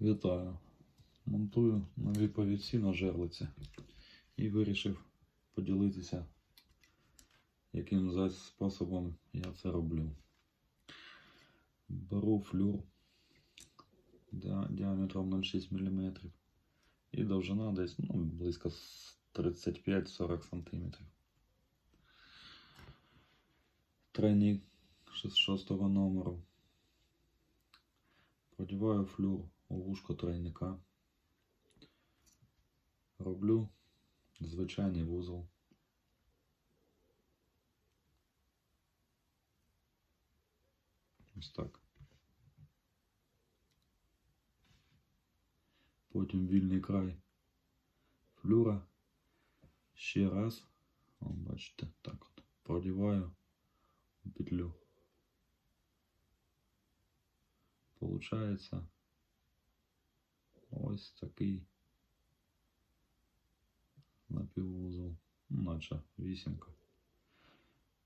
Вітаю. Монтую нові повідці на жерлиці і вирішив поділитися, яким способом я це роблю. Беру флюр діаметром 0,6 мм і довжина десь ну, близько 35-40 см. Тройник 6 номеру. Продіваю флюр вушко тройника. Роблю звичайний вузол. Ось так. Потім вільний край флюра. Ще раз. О, бачите, так от. Продіваю у петлю. Получається Ось такий напіввузол, ну, наче вісімка.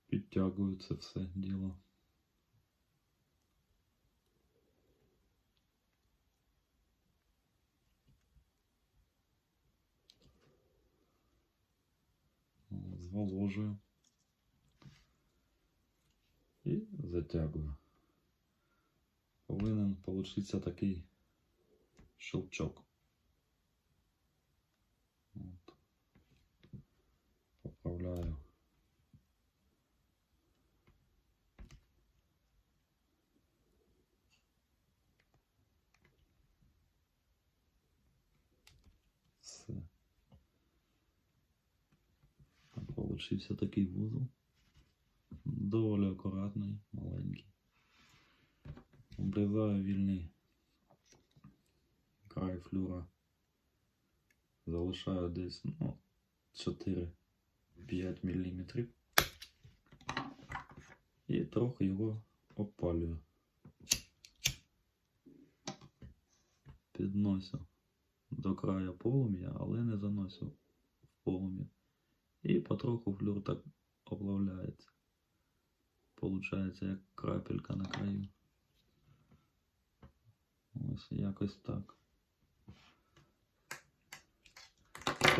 Підтягую це все діло. Зволожую і затягую. Повинен получиться такий щелчок. От. Поправляю. Все. Получився такий вузол. Доволі акуратний, маленький. Обрізаю вільний флюра. Залишаю десь ну, 4-5 мм. І трохи його опалюю. Підносю до краю полум'я, але не заносю в полум'я. І потроху флюр так оплавляється. Получається як крапелька на краю. Ось якось так.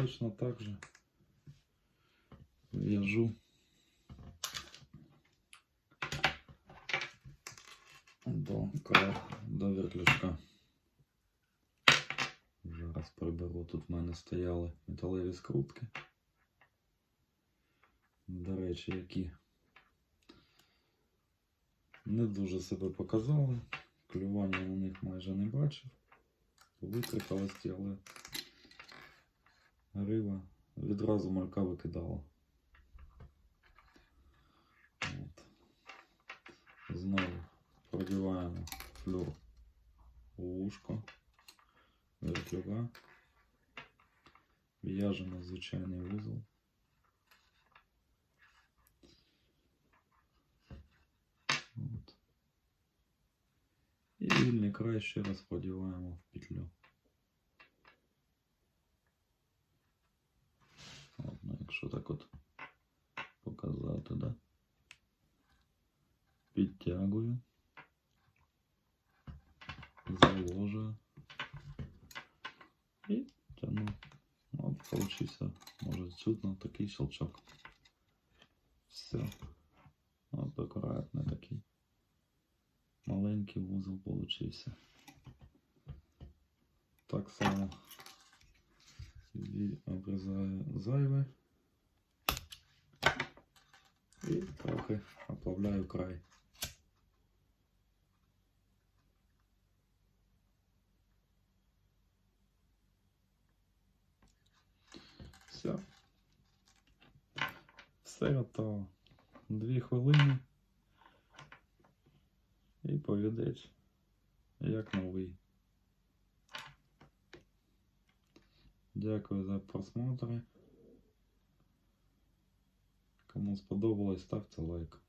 Точно так же в'яжу до краю, до вертлюжка. Вже раз приберу. Тут в мене стояли металеві скрутки. До речі, які не дуже себе показали. Клювання на них майже не бачив. Викрикалості, але риба відразу малька викидала. От. Знову продіваємо флюр у вушко, вертлюга, в'яжемо звичайний вузол. І вільний край ще раз продіваємо в петлю. Ладно, якщо так от показати, да? Підтягую. Заложую. І тяну. От получився, може чутно такий щелчок. Все. От акуратний такий. Маленький вузол получився. Так само ві- обрізаю зайве і трохи оплавляю край. Все. Все готово. Дві хвилини. І повідець, як новий. Дякую за просмотри. Кому сподобалось, ставте лайк.